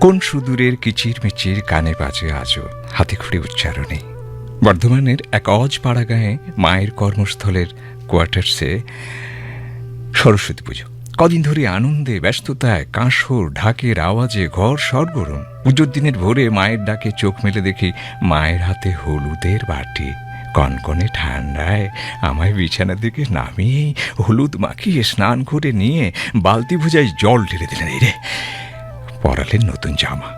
কোন সুদূরের কিচির মিচির কানে বাজে আজও? হাতিখুড়ি উচ্চারণে। বর্ধমানের এক অজ পাড়া গায়ে মায়ের কর্মস্থলের কোয়ার্টার্সে সরস্বতী পুজো। কদিন ধরে আনন্দে, ব্যস্ততায়, কাঁসর, ঢাকের আওয়াজে ঘর সরগরম। পুজোর দিনের ভোরে মায়ের ডাকে চোখ মেলে দেখি মায়ের হাতে হলুদের বাটি। কনকনে ঠান্ডায় আমায় বিছানার দিকে নামিয়েই হলুদ মাখিয়ে স্নান করে নিয়ে বালতি ভুজায় জল ঢেলে দিলেন। রে পরালেন নতুন জামা।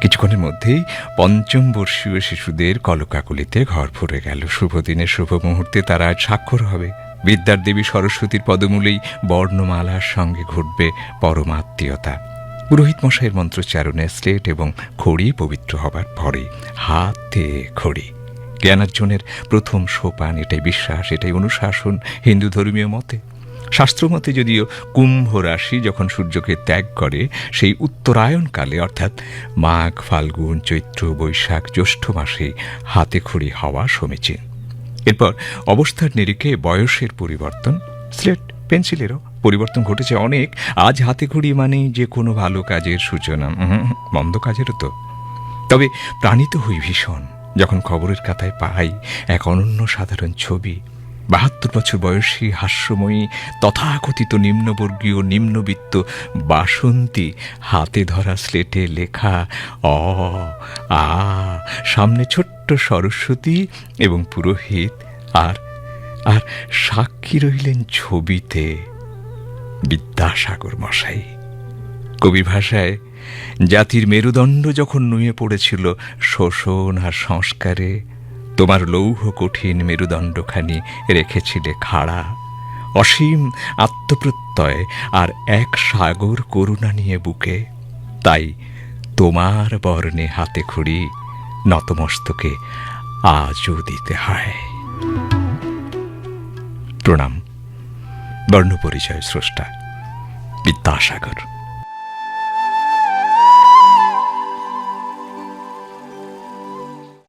কিছুক্ষণের মধ্যেই পঞ্চম বর্ষীয় শিশুদের কলকাকুলিতে ঘর ভরে গেল। শুভ দিনে শুভ মুহূর্তে তারা আজ স্বাক্ষর হবে। বিদ্যার দেবী সরস্বতীর পদমূলেই বর্ণমালার সঙ্গে ঘটবে পরমাত্মীয়তা পুরোহিত মশাইয়ের মন্ত্রোচ্চারণে স্লেট এবং খড়ি পবিত্র হবার পরে হাতে খড়ি। জ্ঞানার্জনের প্রথম সোপান এটাই বিশ্বাস, এটাই অনুশাসন হিন্দু ধর্মীয় মতে। শাস্ত্রমতে যদিও কুম্ভ রাশি যখন সূর্যকে ত্যাগ করে, সেই উত্তরায়ণকালে অর্থাৎ মাঘ, ফাল্গুন, চৈত্র, বৈশাখ, জ্যৈষ্ঠ মাসে হাতে খড়ি হওয়া সমীচীন এরপর অবস্থার নিরিখে বয়সের পরিবর্তন, স্লেট পেন্সিলেরও পরিবর্তন ঘটেছে অনেক। আজ হাতে খড়ি মানেই যে কোনো ভালো কাজের সূচনা মন্দ কাজেরও তো। তবে প্রাণিত হই ভীষণ। যখন খবরের খাতায় পাই এক অনন্য সাধারণ ছবি বাহাত্তর বছর বয়সী হাস্যময়ী, তথাকথিত নিম্নবর্গীয় নিম্নবিত্ত বাসন্তী হাতে ধরা স্লেটে লেখা অ, আ, সামনে ছোট্ট সরস্বতী এবং পুরোহিত আর আর সাক্ষী রইলেন ছবিতে বিদ্যাসাগর মশাই। কবি ভাষায়, জাতির মেরুদণ্ড যখন নুয়ে পড়েছিল শোষণ আর সংস্কারে তোমার লৌহ কঠিন মেরুদণ্ডখানি রেখেছিলে খাড়া। অসীম আত্মপ্রত্যয় আর এক সাগর করুণা নিয়ে বুকে। তাই তোমার বর্ণে হাতে খুঁড়ি নতমস্তকে আজও দিতে হয়। প্রণাম। বর্ণপরিচয় স্রষ্টা বিদ্যাসাগর।